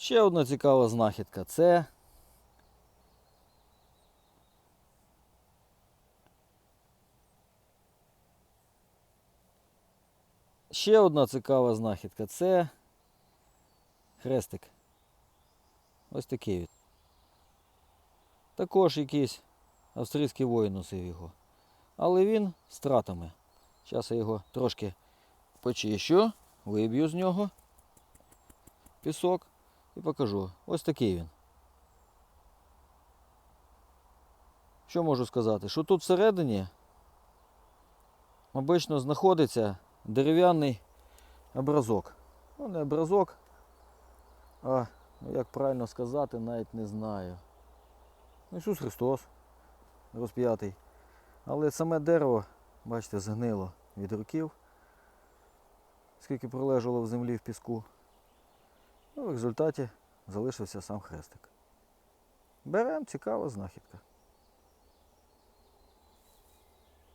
Ще одна цікава знахідка. Це Ще одна цікава знахідка це хрестик. Ось такий він. Також якийсь австрійський воїн носив його. Але він з тратами. Зараз я його трошки почищу, виб'ю з нього пісок і покажу. Ось такий він. Що можу сказати? Що тут всередині обично знаходиться дерев'яний образок. Ну, не образок, а як правильно сказати, навіть не знаю. Ну, Ісус Христос розп'ятий. Але саме дерево, бачите, згнило від років, скільки пролежало в землі в піску. Ну, в результаті залишився сам хрестик. Беремо, цікава знахідка.